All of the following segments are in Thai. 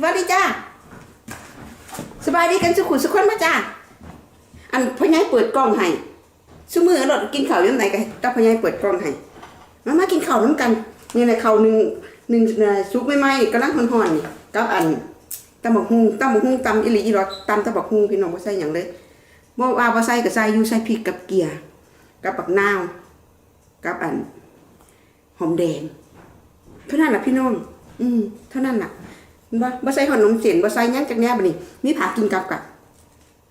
สวัสดีจ้าสบายดีกันสุขุสุขคนมาจ้าอันพ่อใหญ่เปิดกล้องให้ซุมือรถกินข้าวยังไงกันกับพ่อใหญ่เปิดกล้องให้มามากินข้าวน้ำกันนี่แหละข้าวหนึ่งหนึ่งเอ่อซุกไม่ไหมกำลังห่อนๆนี่กับอันตำบักฮุงตำบักฮุงตำอิลีอีรอดตำตำบักฮุงพี่น้องบ่ใส่หยังเลยบ่ว่าบ่ใส่ก็ใส่อยู่ใส่พริกกับเกลือกับบักนาวกับอันหอมแดงเท่านั้นแหละพี่น้อง อืมเท่านั้นแหละ บ่บ่ใส่ขนมเส้นบ่ใส่ยังจักแน่บัดนี้มีผักกินกับกับ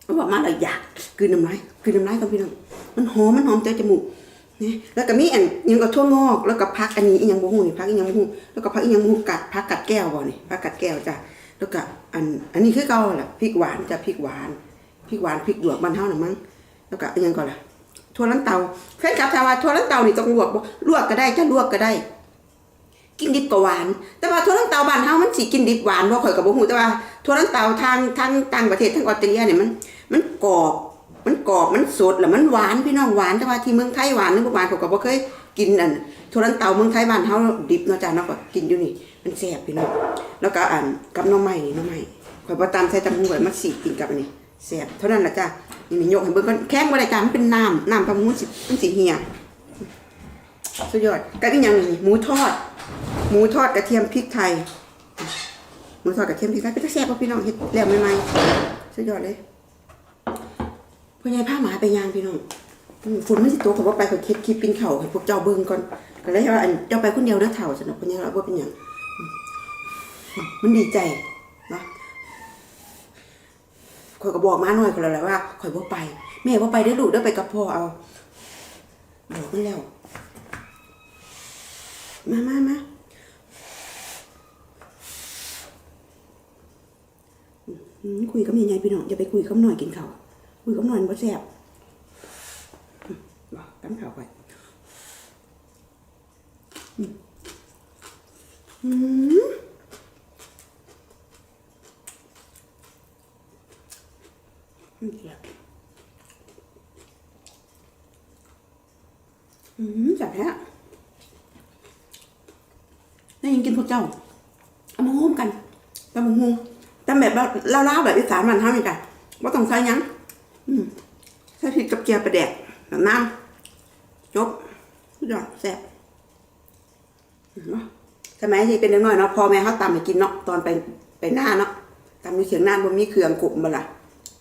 เขาบอกมาแล้วอยากกลืนน้ำลายกลืนน้ำลายกับพี่น้องมันหอมมันหอมใจจมูกนะแล้วก็มีอันยังก็ทั่วงอก แล้วก็ผักอันนี้อีหยังบ่ฮู้นี่ผักอีหยังบ่ฮู้แล้วก็ผักอีหยังบ่ฮู้กัดผักกัดแก้วบ่นี่ผักกัดแก้วจ้ะแล้วก็อันอันนี้คือเก่าล่ะพริกหวานจ้ะพริกหวานพริกหวานพริกหยวกบ้านเฮาน่ะมั้งแล้วก็อีหยังก่อนล่ะถั่วลันเตาแฟนคลับถามว่าถั่วลันเตานี่ต้องลวกบ่ลวกก็ได้จ้ะลวกก็ได้ กินดิบก็หวาน แต่ว่าทั่วลังเตาบ้านเฮามันสิกินดิบหวานบ่ข่อยก็บ่ฮู้แต่ว่าทั่วลังเตาทางทางต่างประเทศทางออสเตรเลียเนี่ยมันมันกรอบมันกรอบมันสดแล้วมันหวานพี่น้องหวานแต่ว่าที่เมืองไทยหวานนึกว่าหวานเขาก็บ่เคยกินอันทั่วลังเตาเมืองไทยบ้านเฮาดิบเนาะจ้ะเนาะก็กินอยู่นี่ มันแซ่บพี่น้องแล้วก็อันกับน่อไม้นี่หน่อไม้ข่อยบ่ตามใส่ตำหูไว้มาสีกินกับอันนี้แซ่บเท่านั้นล่ะจ้ะนี่มียกให้เบิ่งก่อนแข็งบ่ได้จ้ะมันเป็นน้ำน้ำตำหูสิมันสิเหี่ย สุดยอดกับอีกอย่างหนึงหมูทอด หมูทอดกระเทียมพริกไทย หมูทอดกระเทียมพริกไทยเป็นตาแซ่บป่ะพี่น้องเฮ็ดแล้วใหม่ๆสุดยอดเลยพ่อใหญ่ผ้าหมาไปยางพี่น้องอืมฝนไม่สิตกเขาบอกไปเขาคิดคลิปกินเข่าให้พวกเจ้าเบิ่งก่อนก็เลยว่าอันเจ้าไปคนเดียวเด้อเถ่าสนุกพ่อใหญ่ว่าบ่เป็นหยังมมันดีใจเนาะข่อยก็บอกมาหน่อยก็แล้วแหละว่าข่อยบ่ไปแม่บ่ไปได้อลูกเด้อไปกับพ่อเอาบอกมันแล้ว มามามาคุยกับยายๆพี่น้องอย่าไปคุยกับหน่อยกินข้าวคุยกับหน่อยมันแซ่บอืมบอกกันข้าวไปอืมอืมอืมแซ่บแซ่บ แท้ยังกินพวกเจ้าเอามาโฮมกันตำบักฮงตำแบบเล่าๆแบบอีสานมันท่านี้จ้ะว่าต้องใส่ยังใส่พริกกับเจียวประแดกน้ำจบดยอดแซ่บอืมเนาะสมัยที่เป็นน้อยเนาะพ่อแม่เขาตำให้กินเนาะตอนไปไปหน้าเนาะตำในเสียงหน้าบ่มีเครื่องกลุ่มบ่ละ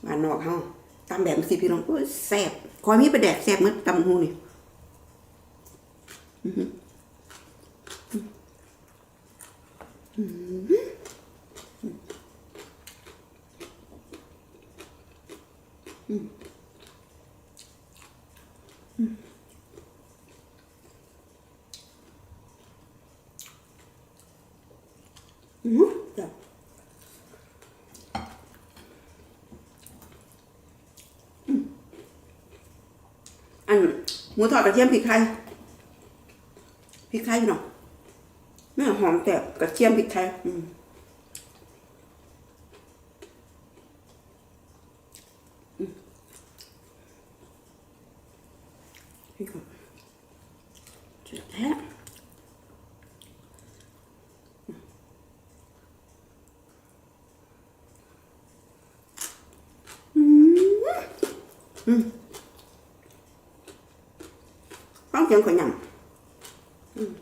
มานนอกเฮาตำแบบสิพี่น้องโอ้ยแซ่บคอยมีประแดกแซ่บหมืดตำบักฮงนี่ อือแซ่บอืมอันหมูทอดกระ เทียมพริกไทยพริกไทยพี่น้องแม่หอมแซ่กระเทียมพริกไทยอืมอืมพริกก่อนเจ็บแท้ฟังเสียงข่อยหยังอืม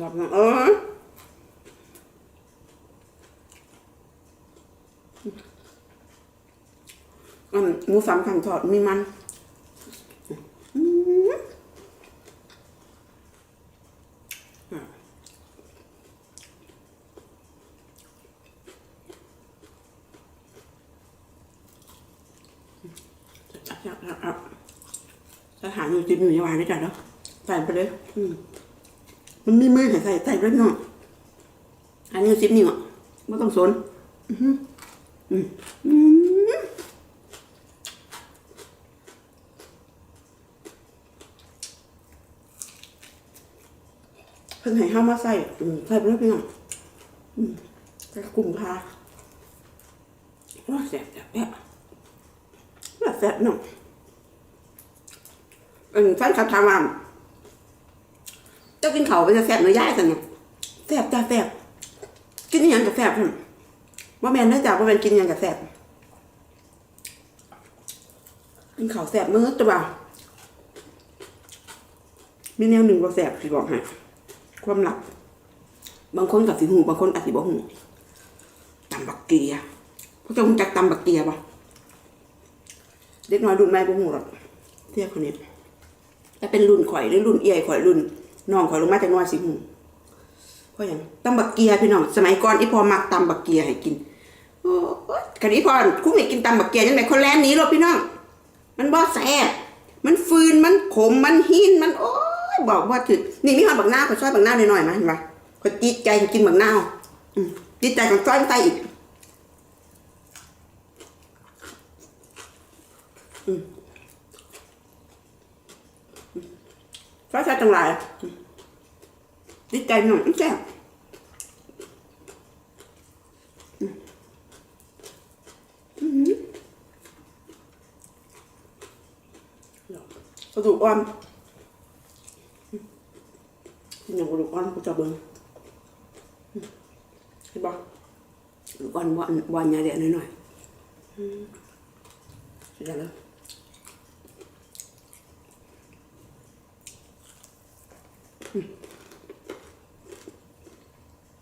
หลับนะ เอออืมหมูสามชั้นทอดมีมันสถานอยู่ติดหนูอยาวางได้จ้ะเนาะใส่ไปเลย อืม มันมีมือให้ใส่ใส่ด้วยเนาะอันนี้สิบนิ้วอะไม่ต้องสนอือหืออืมอืมพิ่นให้ห้ามาใส่ใส่ไปแล้วพี่น้องอืมใส่กลุ่มพาว่าแซ่บแซ่บแซ่บว่าแซ่บเนาะเออแฟนคลับถามา จ้ากินเขาไปจะแซ่บเนื้อย่างสันเนี่ยแซ่บจ้าแซ่บกินอหยังกับแซ่บว่าแม่นเนื่อจากว่าแม่นกินอหยังกับแซ่บกินเขาแซ่บมื้อตัวมีแนวหนึ่งว่าแสบสิบอกให้ความลับบางคนกับสิหูบางคนอาจสิบ่หูตำบักเกียพวกเจ้ารู้จักตำบักเกียป่ะเด็กน้อยรุ่นใหม่บ่หูหรอกเทียบคนนี้แต่เป็นรุ่นข่อยหรือรุ่นเอียข่อยรุ่น น้องขอยลงมาจากน้อยสิหูเพราะอย่างตำบักเกียพี่น้องสมัยก่อนอีพอมักตำบักเกียให้กินโอ้คันอีพอคุ้มให้กินตำบักเกียยังไงคนแลนนี้หรอพี่น้องมันบ่แซ่บมันฟืนมันขมมันหินมันโอ้ยบอกว่าถึงนี่มีหอดบักหน้าวก็ซอยบักหน้าวหน่อยๆมาเห็นปะก็จิตใจกินบักหน้าอืมจิตใจของซอยใส่อีกอืมอืม ซอยใส่จังไรอืมจิใจหน่อยแซ่บอืมกระดูกอ่อนกินอย่างกระดูกอ่อนกูจะเบิ่งเห็นปะกระดูกอ่อนวันวันยาเดียหน่อยๆอืมเสร็จแล้วอืม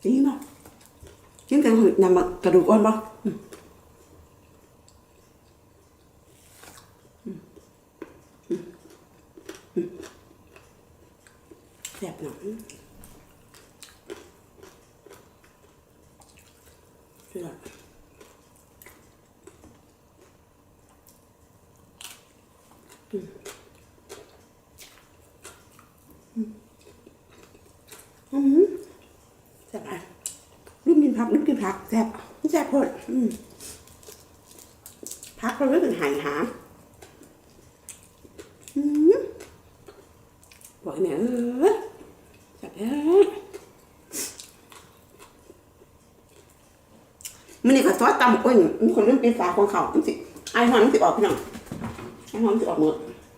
จริงป่ะจริงแต่หนำมากระดูกอ่อนป่ะอืม แซ่บหนังเชื่ออืมอืมอืมแซ่บอะลูกกินผักลูกกินผักแซ่บแซ่บโพดอืมผักเราเรื่องหายหาอืม บ อมันนี่ก็ซอสตำอ้ยมันคนเรื่องปีศาของเขามันสิไอหอนมันสิออกพี่น้องไอหอนมันสิออกเมด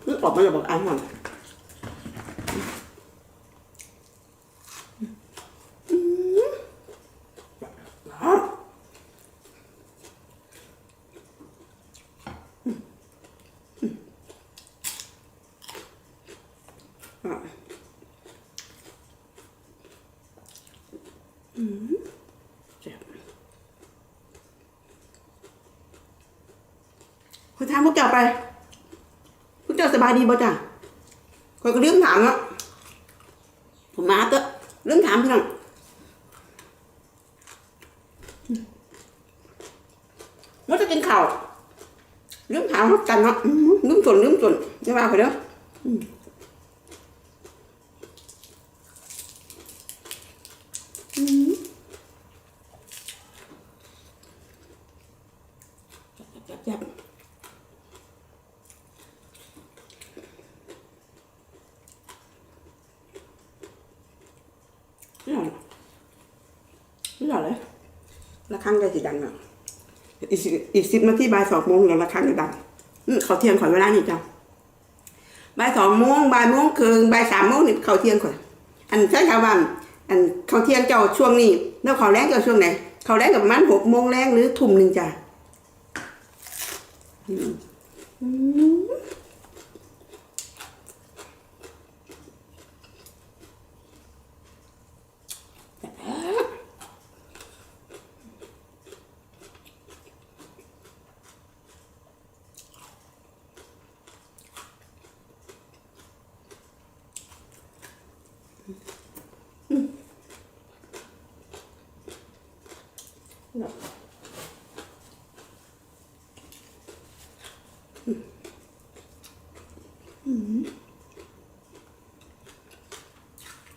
มันอออกมาเลยบอกไอหอนอืมอะอะ เจ็บคุณถามพวกเจ้าไปพวกเจ้าสบายดีบ่จ้ะคอยก็เลื่อมถามอะผมมาเตอะเลื่อมถามพี่น้องว่าจะกินข้าวเลื่อมถามกันเนาะอื้อหือลืมส่วนลืมส่วนอย่าว่าเขาเด้อม จับจับนี่หรอนี่หรอเลย คระฆังจะสีดังอะอีกสิอีกสิบนาทีบ่ายสองโมงแล้วระฆังจะดังเขาเที่ยงขอยเวลานี่จ้ะบ่ายสองโมงบ่ายโมงครึ่งบ่ายสามโมงนี่เขาเที่ยงข่อยอันใช่ค่ะว่าอันเขาเที่ยงเจ้าช่วงนี้แล้วเขาแรงเจ้าช่วงไหนเขาแรงกับมันหกโมงแรงหรือทุ่มหนึ่งจ้ะ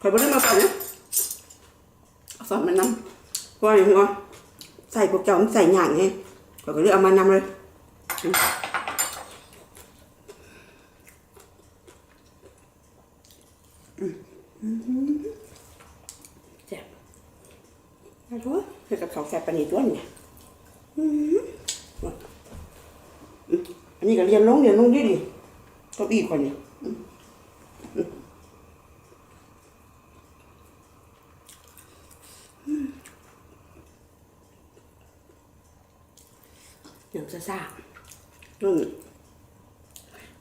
ข่อยบ่ได้มาก่อนนะสอนมันนำว่าอย่างว่าใส่พวกเจ้ามันใส่หยางไงข่อยก็เลยเอามานำเลย มาทุกเพื่อกับเขาแซ่บ ปานนีตัวเนี่ยอันนี้ก็เรียนลงเรียนลงดิดิก้าอี้คนนี้อืมอืมอืมอย่างซ่าซ่าๆอืม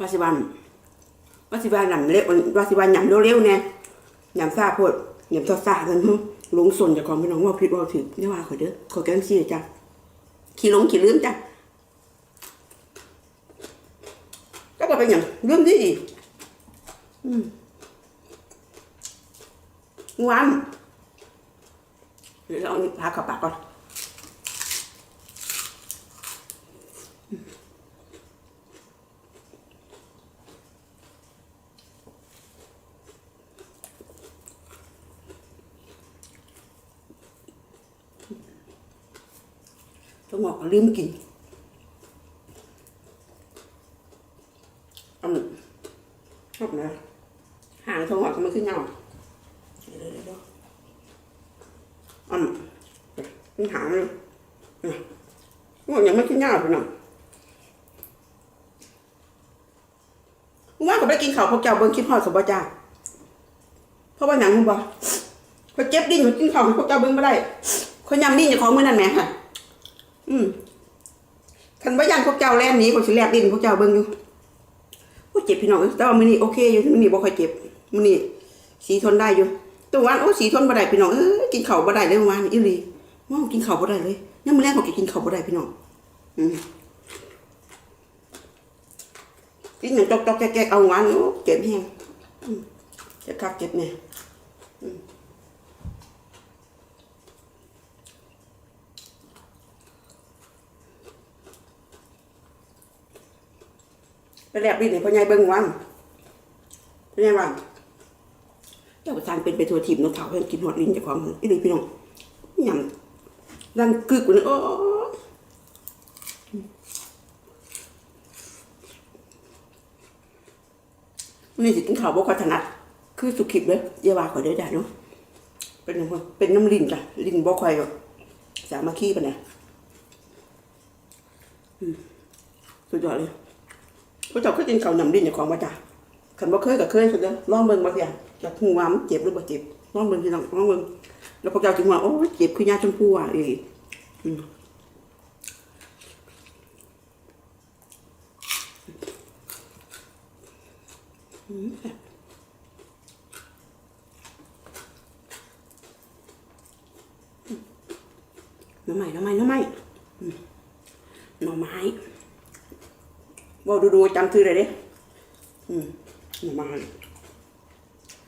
วาสิวันวาสิวันหนำเร็ววาสิวันหนำเร็วๆเนี่ยหนำซาพดหนำซ่าซ่าๆกัน หลงสนจากของพี่น้องว่าผิดว่าถือไม่ว่าขอเด้อขอแก้มซี่จ้ะขี้หลงขี้ลืมจ้ะก็ก็เป็นอย่างลืมที่อืมงวันเดี๋ยวเราเอาพาเข้าปากก่อน ต้องบอกว่า ลืมกินอืมชอบนะหางทองหอกมันขึ้นเงาเดี๋ยวเดี๋ยวอืมมันหางเลยอืมมันยังไม่ขึ้นเงาพี่น้องว่าก็ไปกินข้าวพวกเจ้าเบิ่งคิดฮอดกับบ่จ้าเพราะว่าหนังมึงบ่พอเจ็บดิ้นมันกินข้าวพวกเจ้าเบิ่งบ่ได้คนยำดิ้นเจะของมือนั่นแหมค่ะ อืมคันว่ายันพวกเจ้าแล่นหนี้คนสิแลบดินพวกเจ้าเบิ่งอยู่โอ้เจ็บพี่น้องแต่ว่ามื้อนี้โอเคอยู่มื้อนี้บ่ค่อยเจ็บมื้อนี้สีทนได้อยู่ตัววันโอ้สีทนบ่ได้พี่น้องเอ้ยกินข้าวบ่ได้เลยวานอีหลีว่ากินข้าวบ่ได้เลยยามมื้อแรกก็กินข้าวบ่ได้พี่น้องอืมกินหยังจอกๆแกแกๆเอาหวานโอ้เจ็บแฮงจ็บคักเจ็บแน่อื แลบดินให้พ่อใหญ่เบิ่งวันพ่อใหญ่ว่าเจ้าประธานเป็นไปทัวทีมนกเขาเพิ่อนกินฮอดลิ้นเจ้าของอีหลีพี่น้องหยำดันกึกกว่านี้โอ้นี่สิกินข้าวบ่ค่อยถนัด คือสุขิบเลยอย่าว่าข่อยเด้อจ้ะเนาะเป็นน้ำเป็นน้ำลิ้นจ้ะลิ้นบ่ค่อยสามัคคีปานใดอืมสุดยอดเลย พวกเจ้าเคยกินข้าวนำลิ้นเจ้างของบ่จ้ะคันบ่เคยก็เคยสุดเด้อลองเบิ่งบ่เพียงอยากฮู้ว่ามันเจ็บหรือบ่เจ็บลองเบิ่งพี่น้องลองเบิ่งแล้วพวกเจ้าสิว่าโอ้เจ็บคือยาชมพูอะอีอืมอืมหน่อไม้หน่อไม้หน่อไม้หน่อไม้ บอกดูดูๆจำชื่อเลยเด้อืมหน่อม้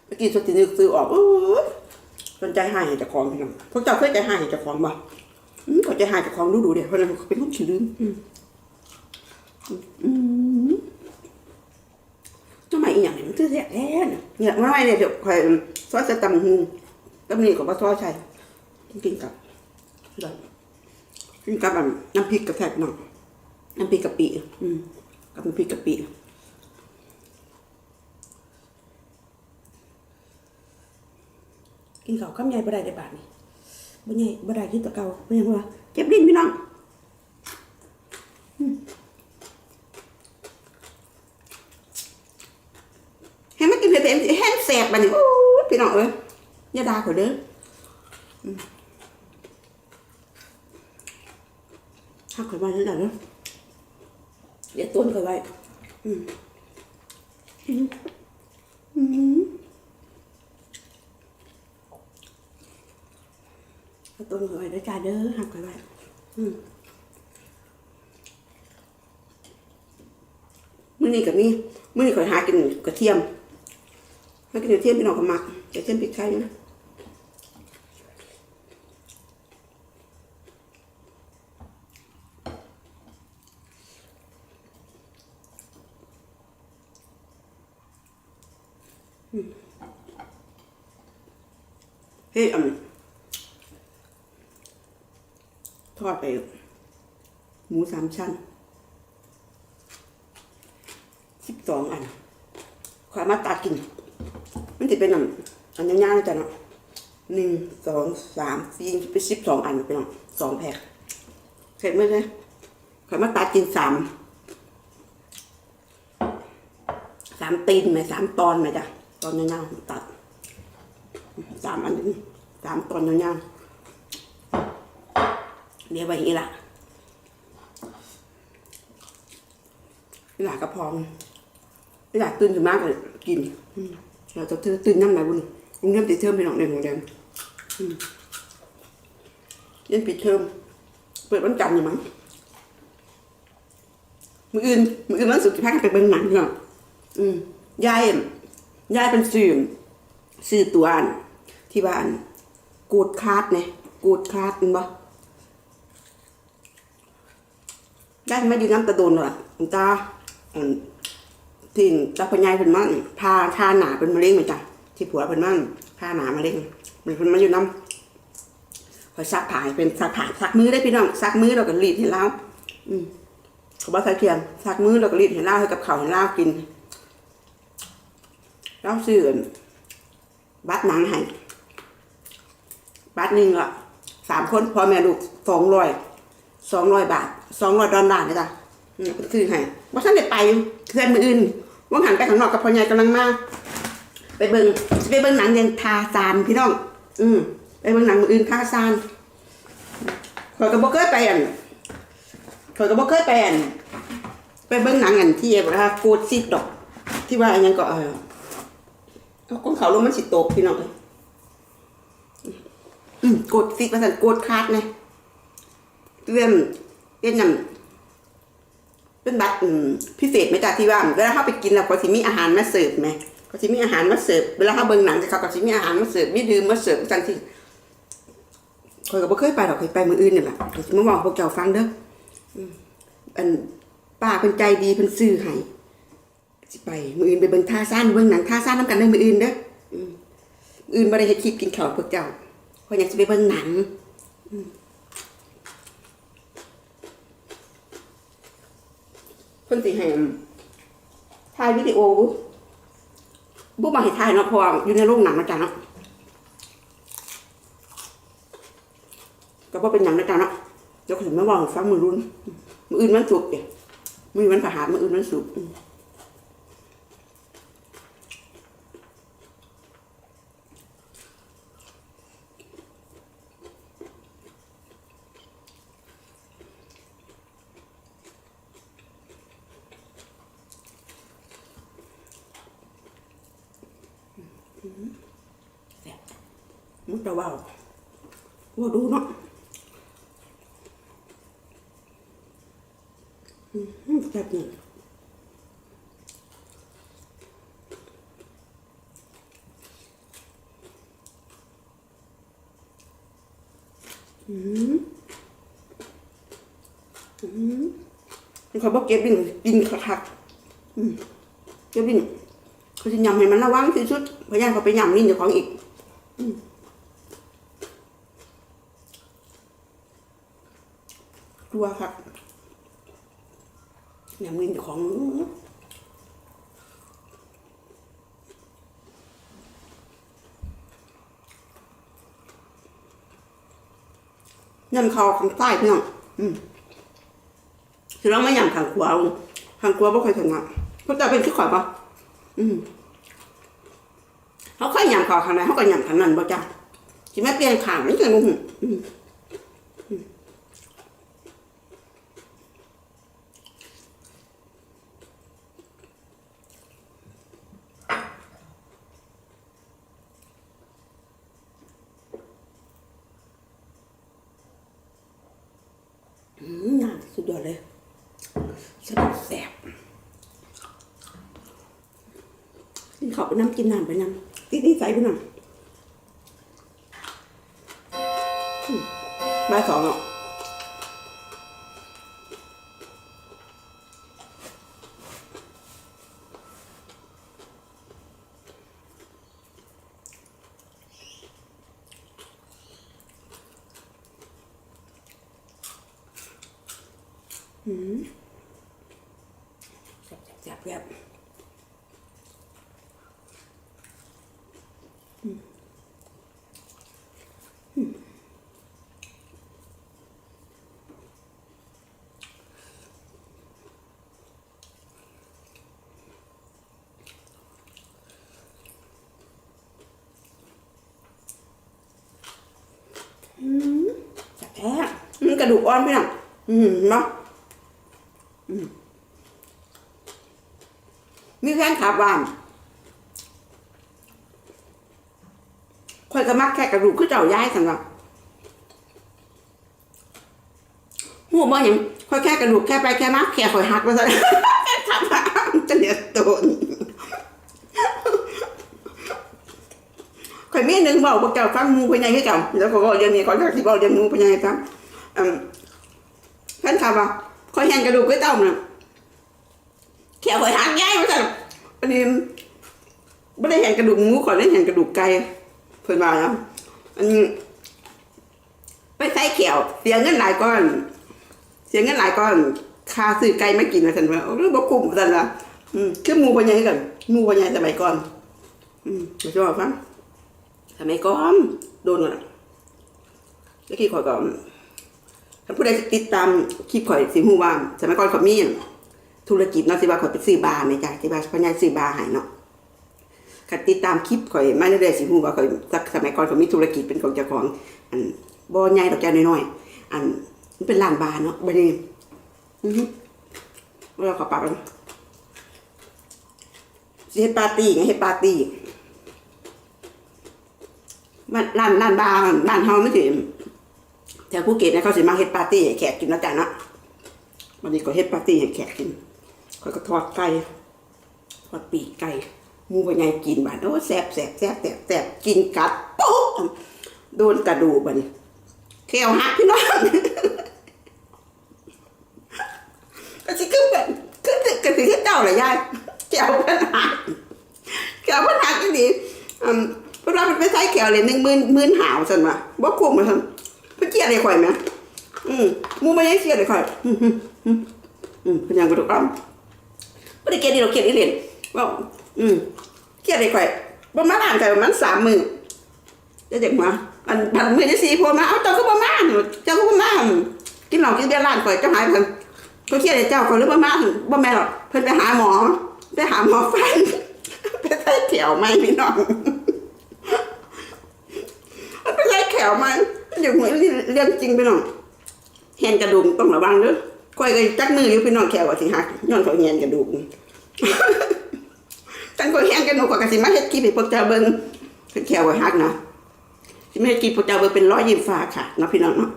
เมื่อกี้สตินึกซื้อออกโอ้ยสนใจหายให้จากของพี่น้องพวกเจ้าเคยใจหายให้จากของบ่อืมเขาใจหายเจากของดูดูๆเดี๋ยวเพราะนั้นเขาเป็นคนขี้ลืมอืมอืมหน่อไมอีหยังนี่ยมันคือแซ่แท้เนี่ยเนี่ยหน่อไม้เนี่ยเดี๋ยวคอยซอสจะตำหูตำนี่กับปลาซอสใช่กินกับกินกับน้ำพริกกระแทกหน่อยน้ำพริกกะปิอืม กับน้ำพริกกะปิกินข้าวข้ามใหญ่บ่ได้ได้บาทนี่บ่ใหญ่บ่ได้ที่ตะเกาบ่ยังว่าเจ็บลิ้นพี่น้องให้มันกินเผ็ดๆแห้งแสบบัดนี้โอ้พี่น้องเอ้ยอย่าด่าเขาเด้อหักข่อยไว้นั่นแหละเนาะ เดี๋ยวต้นข่อยไว้อืมอืมอืมเอาต้นข่อยไว้ด้อจ้าเด้อหักข่อยไว้อืมมื้อนี้กับนี่มื้อนี้ข่อยหากินกระเทียมหากินกระเทียมพี่น้องก็มักกระเทียมพริกไทยนะ เฮ้ยอืมทอดไปหมูสามชั้นสิบสองอันขวามาตัดกิน มันจะเป็นอันอันยาวๆนะจ๊ะเนาะหนึ่งสองสามสี่ไปสิบสองอันไปน้องสองแพ็คเสร็จไหมเลยข่อยมาตัดกินสามสามตีนไหมสามตอนไหมจ้ะตอนย่าวๆตัดสามอันนี้ สามตอนยาวๆเดี๋ยวไว้อย่างนี้ละนี่หลากระพองหลาตื่นขึ้นมากเลยกินเราจะตื่นน้ำไหนบุญโรงเรียนติดเทอมไปหนองเรียนโรงเรียนเรียนปิดเทอมเปิดวันจันทร์อยู่มั้งมืออื่นมืออื่นวันศุกร์จะพากันไปเบิ่งหนังเนาะอืมยายยายเป็นสื่อสื่อตัวอันที่บ้าน กูดคาดเนี่ยกูดคาดเห็นบ่ได้ไมาอยู่น้ำตะโดนหรอคุณตาอันที่ตาพญายเป็นมั่นพาทาหนาเป็นมะเร็งไหมือนจ้ะที่ผัวเป็นมั่นพาหนามะเร็งมันเป็นมาอยู่น้ำคอยซักผาให้เป็นซักผ้าซักมือได้พี่น้องซักมือเราก็รีดให้เล้าอืมเขาบอกใส่เทียนซักมือเราก็รีดให้เล้าให้กับเขาวให้เล้ากินเล้าซื้ออันบัตรหนังให้ บัตรหนึ่งละสามคนพ่อแม่ลูกสองร้อยสองร้อยบาทสองร้อยดอลลาร์นี่จ้ะอืมคือให้ว่าท่านได้ไปเพื่อนมืออื่นว่างหันไปข้างนอกกับพ่อใหญ่กำลังมาไปเบิ่งไปเบิ่งหนังเรียนทาซานพี่น้อง อืมไปเบิ่งหนังมืออื่นทาซานข่อยก็บ่เคยไปอันข่อยก็บ่เคยไปอันไปเบิ่งหนังอันที่ว่าโกดซิดดอก ที่ว่าอันยังก็เออเอาของเขาลงมันสิตกพี่น้องเอ้ย อืมกดซิดว่าซั่นกดคาดไงเรื่องเวียดนามเป็นบัตรพิเศษไหมจ๊ะที่ว่าเวลาเขาไปกินแล้วเขาสิมีอาหารมาเสิร์ฟไหมเขาสิมีอาหารมาเสิร์ฟเวลาเขาเบิ่งหนังเขาก็สิมีอาหารมาเสิร์ฟมีดื่มมาเสิร์ฟจังที่คอยก็บ่เคยไปหรอกเคยไปมืออื่นนี่แหละเขาสิมาบอกพวกเจ้าฟังเด้ออันป้าเป็นใจดีเป็นซื้อให้สิไปมืออื่นไปเบิ่งท่าซ่านเบิ่งหนังท่าซ่านน้ำกันได้มืออื่นเด้ออืมมื้ออื่นบ่ได้เฮ็ดคลิปกินข้าวพวกเจ้า เพราอยากสิไปเบิ่งหนังเพิ่นสิให้ถ่ายวิดีโอบ่มาให้ถ่ายเนาะพราะว่าอยู่ในโรงหนังนะจ๊ะเนาะก็บ่เป็นหยังนะจ๊ะเนาะเดี๋ยวก็สิมาเว้าให้ฟังมือรุ่นมืออื่นวันศุกร์เด้มื้อวันพฤหัสมื้ออื่นวันศุกร์อื มันจะเว้าว่าดูเนาะอืมแบบนี้อืมอืมเขาบอกเก็บดินดินคักอืมเก็บดินเขาจะยำให้มันระวังที่สุดเพราะย่านเขาไปยำดินเจ้าของอีกลัวครับอย่างมินของ ยำคอข้างใต้พี่น้องอืมคือเราไม่ยำทางขวาลงทางขวาไม่ค่อยถนัดเขาจะเป็นที่ขวาปะอืมเขาค่อยยำคอข้างในเขาก็ยำข้างนั้นบ่จ้ะที่ไม่เปลี่ยนขางนี่คืองงอืม อืมน่าสุดยอดเลยสนุกแสบกินข้าวไปน้ำ กินน้ำไปน้ำตีนี่ใส่ไปน้ำอืมบ่ายสองอะแสบแสบแสบอืม อืม แท้กระดูกอ่อนพี่น้องอืมเนาะอืมมีแฟนขับานคอยก็มักแค่กระดูกคือเจ้าย้ายสำหรับหัวบ่หยังคอยแค่กระดูกแค่ไปแค่มาแค่คอยหักมาซะขับมาจะเหลือโตน คอยมีหนึ่งบอกพวกเจ้าฟังมูพญายคือเก่าแล้วก็บอกเดี๋ยวนี้ก่อนที่บอกเดี๋ยวมูพญายฟังอืมแฟนขับว่าคอยแห้งกระดูกคือเจ้าน่ะแค่คอยหักย้ายมาซะอันนี้ไม่ได้แห้งกระดูกหมูขอยได้แห้งกระดูกไก่เพิ่นว่าแล้วอันนี้ไปใส่เขียวเสียเงินหลายก้อน เสียเงินหลายก้อนคาซื้อไก่ไมากินนะท่านว่าโอ้ยบ่คุ้มท่านละอืมคือหมูปัญญากันมูปัญญาสมัยก่อนอืมไม่ชอบฟัง สมัยก่อนโดนกันอะแล้วกี่ข่อยก็ถ้าผู้ใดติดตามคลิปข่อยสิฮู้ว่าสมัยก่อนเขามีธุรกิจเนาะสิว่าข่อยไปซื้อบาร์แม่จ้ะที่ว่าปัญญาซื้อบาร์ให้เนาะคันติดตามคลิปข่อยมาเรื่อยๆสิฮู้ว่าข่อยสักสมัยก่อนเขามีธุรกิจเป็นของเจ้าของ อันบ่ใหญ่ดอกจ้าน้อยๆอันมันเป็นร้านบาร์เนาะบัดนี้อือฮึเราขอปากกันสิเฮ็ดปาร์ตี้ไงเฮ็ดปาร์ตี้ ร้านร้านบาร์บ้านเฮาไม่สิแถวภูเก็ตเนี่ยเขาสิมาเฮ็ดปาร์ตี้ให้แขกกินแล้วจ้ะเนาะวันนี้ก็เฮ็ดปาร์ตี้ให้แขกกินเขาก็ทอดไก่ทอดปีกไก่มูเป็นไงกินบาดโอ้แซ่บแซ่บแซ่บแซ่บแซ่บกินกัดโป๊ะโดนกระดูกบันี้แขวหักพี่น้องก็สิคือแบบคือก็สิคือเจ้าแหละยายแขวปัญหาแขวปัญหาก็ดีอืม พราะว่ามันไปใช้แขวเลยหนึ่งหมื่นหมื่นหาวสันว่าบ่คุ้มมาซั่นเพิ่นเกลียดอะไรข่อยไหมอืมมูไม่ได้เกลียดอะไรข่อยอืมอืมอืมอืมเพิ่นยังบ่ถูกต้องบ่ได้เกลียดนี่เราเกลียดอีเหรียญว่าอืมเกลียดอะไรข่อยบ่มาบ้านแต่ประมาณสามมือจะเด็กมาอันพันมือที่สี่พอมาเอาเจ้าก็บ่มาเจ้าก็บ่มากินเหล้ากินเบียร์ร้านข่อยเจ้าหายเพิ่นเขาเครียดไอ้เจ้าเขาหรือว่ามาถึงบ่แม่นหรอกเพิ่นไปหาหมอไปหาหมอฟันไปใส่แขวไหมพี่น้อง มันไปใส่แขวไหมอยู่เหมือนเรื่องจริงพี่น้องแหนกระดูกต้องระวังเด้อก้อยก็จักมืออยู่พี่น้องแขวว่าสิหักย้อนเขาแหนกระดูกตั้งก็แหนกระดูกก็สิมาเฮ็ดคลิปให้พวกเจ้าเบิ่งเพิ่นแขวว่าหักนะสิมาเฮ็ดคลิปพวกเจ้าเบิ่งเป็นร้อยยิ้มฟ้าค่ะเนาะพี่น้องเนาะ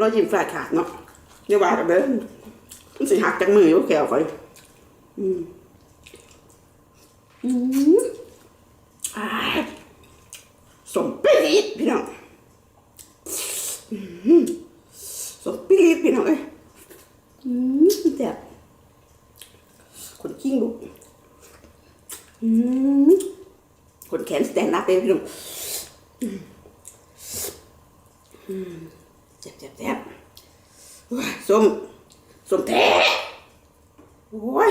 ร้อยยิ้มแฝดขาดเนาะเดี๋ยวว่ากันเด้อมันสิหักจากมืออยู่แขวก่อยอืมอืมอ่า สมปีรีดพี่น้องอืมสมปีรีดพี่น้องเอ้ยอืมแซ่บคนกิ้งบุกอืมคนแขนสแตนด์อัพเลยพี่น้องแซ่บแซ่บแซ่บโอ้ยส้มส้มแท้โอ้ย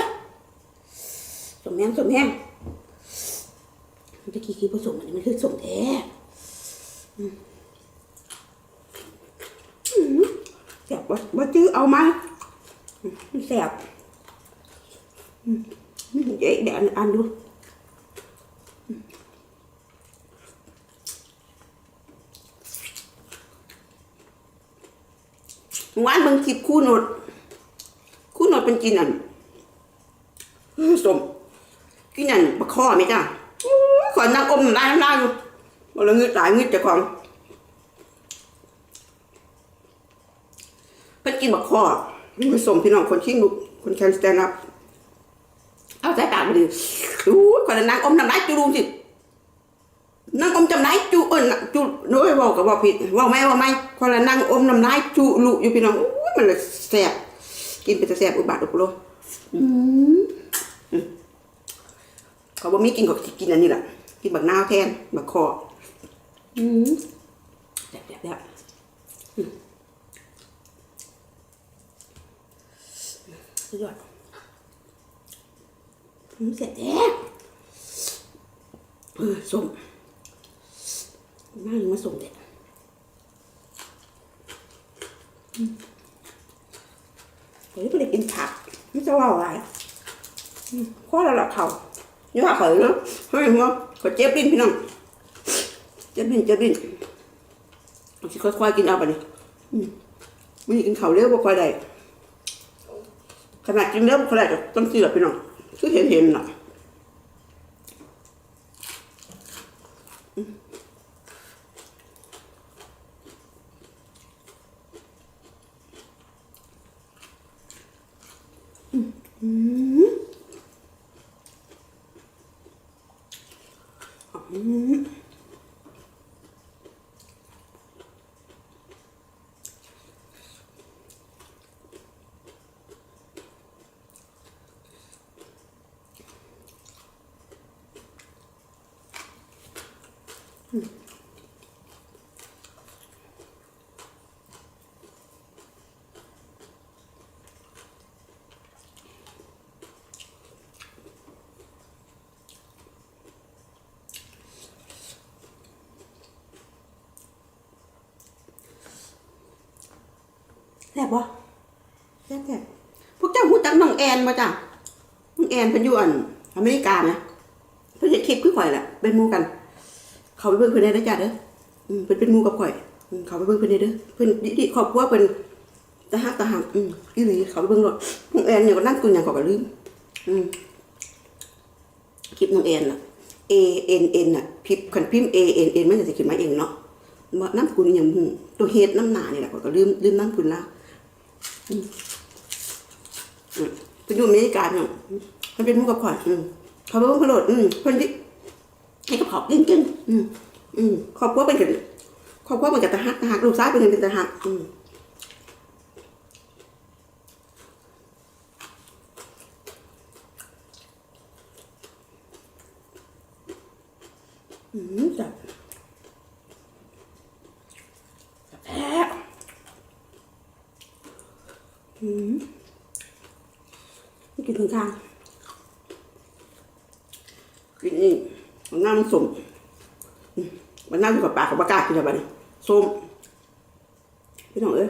ส้มแห้งส้มแห้ง เมื่อกี้คือผสมอันนี้มันคือสมแท้แซ่บบ่บ่จื้อเอามาแซ่บเดี๋ยวเดี๋ยวอันดูวานบิ่งคลิปคู่โนด คู่โนดเป็นกินอันสมกินอันบะข้อไหมจ้ะ อู้ยขอนั่งอมน้ำลายน้ำลายอยู่บ่ละงึดหลายงึดเจ้าของเพิ่นกินบะข้อผสมพี่น้องคนขี้ลุกคนแคนสแตนด์อัพเอาใจตาไปดิอู้ยขอนั่งอมน้ำลายจูรูสินั่งอมจำไรจูเอิญจูน้อยบอกกับบอกผิดเว่าไม่เว่าไม่คนละนั่งอมน้ำลายจูลุอยู่พี่น้องอู้ยมันเลยแสบกินเป็นแต่แสบอุบาทอุปโลอืมอืมเขาบอกมีกินก็กินอันนี้แหละ กินบักนาวแทนบักคออืมแสบแสบแสบอืมสุดยอดอืมเสร็จแล้วเออส้มน่ามาส่งเด็ดเฮ้ยไม่ได้กินผักไม่จะว่าอะไรอืมข้อละละเขา ยอะเขาเนาะเฮ้ยมั้งก็เจ็บลิ้นพี่น้อง เจ็บินเจ็บินเอาสิค่อยๆกินเอาไปนี่อืมมันกินข้าวเร็วบ่ค่อยได้ขนาดกินเร็วบ่ค่อยได้ต้องเสือพี่น้องคือเห็นเห็นๆน่ะ mm-hmm. ซ่บบ่แซ่บแซ่บพวกเจ้าหูจักน้องแอนบ่จ้ะน้องแอนเพิ่นอยู่อันอเมริกานะเพิ่นจะคลิปคือข่อยแหละเป็นมูกัน เขาไปเบิ่งเพิ่นได้เด้จ้ะเด้อเพิ่นเป็นมูกับข่อยเขาไปเบิ่งเพิ่นได้เด้อเพิ่นดิๆครอบครัวเพิ่นตะฮักตะหักอืมอีหลีเขาไปเบิ่งรถน้องแอนเนี่ยก็นั่งกุนหยังก็ก็ลืมอืมคลิปน้องแอนน่ะ A N N น่ะพิมพ์คันพิมพ์ A N N มันจะสิขึ้นมาเองเนาะบ่น้ำกุนหยังหูตัวเฮ็ดน้ำหนาเนี่ยแหละข้อยก็ลืมลืมน้ำกุนแล้ว ไปอยู่อเมริกาเนาะมันเป็นมุกกับข่อยอืมเขาเป็นคนโหลดอืมคนที่ให้กับเพาเก่งๆอืมอืมครอบครัวเป็นกันขอบครัวเป็นกันตะหักตะหักลูกซ้ายเป็นกันเป็นตะหักอืมอืมจับจับแพ้อืม ไม่กินถึงข้างกินนี่มันน้ำมันสมอืมมันน้ำอยู่ากินอะไรส้มพี่น้องเอ้ย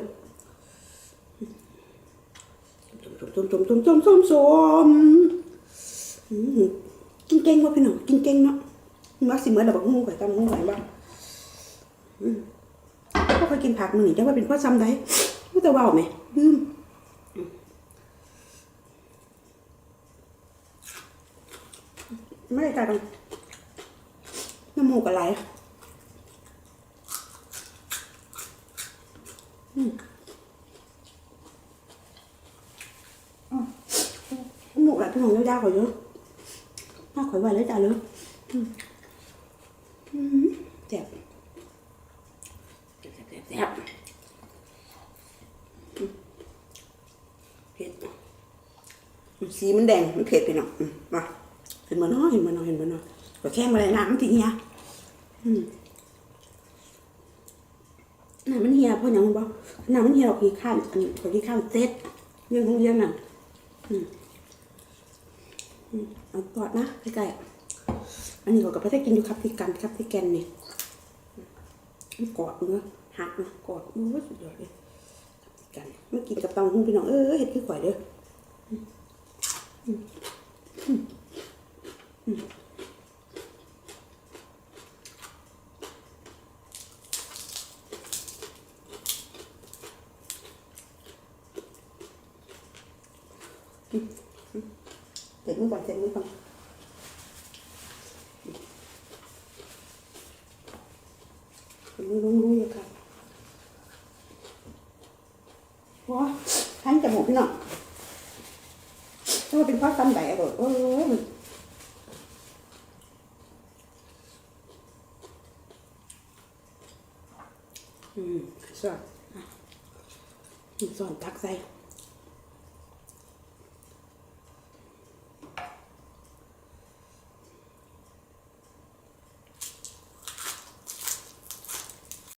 ส้มส้มส้มส้มส้มส้มกินเก่งวะพี่น้องกินเก่งเนาะมักสิเหมือนเราบอกงูไก่ตำงูไก่บ้างอืมพวกเขากินผักมันนี่จะว่าเป็นเพ่อซ้ำได้ว่าแต่ว่าไหมลืมไม่ได้ใจกันน้ำมูกอะไรอืมอะน้ำมูกอะไรพี่น้องยาวๆกว่าเยอะน่าข่อยไหวแล้วจ้าเลยอืมอืมแซ่บแซ่บแซ่บแซ่บเผ็ดสีมันแดง มันเผ็ดไปหน่อยมาเห็นมันน้อยเห็นมันน้อยเห็นมันน้อยก็แค่มาเลยน้ำทีเนี้ยน้ำมันเหี่ยพราะหยังบ่น้ำมันเหี่ยเราขี้ข้านอันนี้เขาขี้ข้านเซ็ตเรื่องของเรื่องน่ะอืมอืม เอากอดนะใกล้ๆอันนี้ก็กับพระได้กินอยู่ครับที่กันครับที่แกนนี่อืมกอดเนื้อหักนะกอดโอ้ยสุดยอดเลยกันเมื่อกินกับเตาหุ้งพี่น้องเออเห็ดขี้ข่อยเด้อ เจ็บมือก่อนเจ็บมือก่อนมือลุ้งๆอยู่ค่ะว้าทั้งจมูกพี่น้องถ้าเป็นเพราะซ้ำแบะบ่โอ้ยอืมสอนอะสอนตักใส่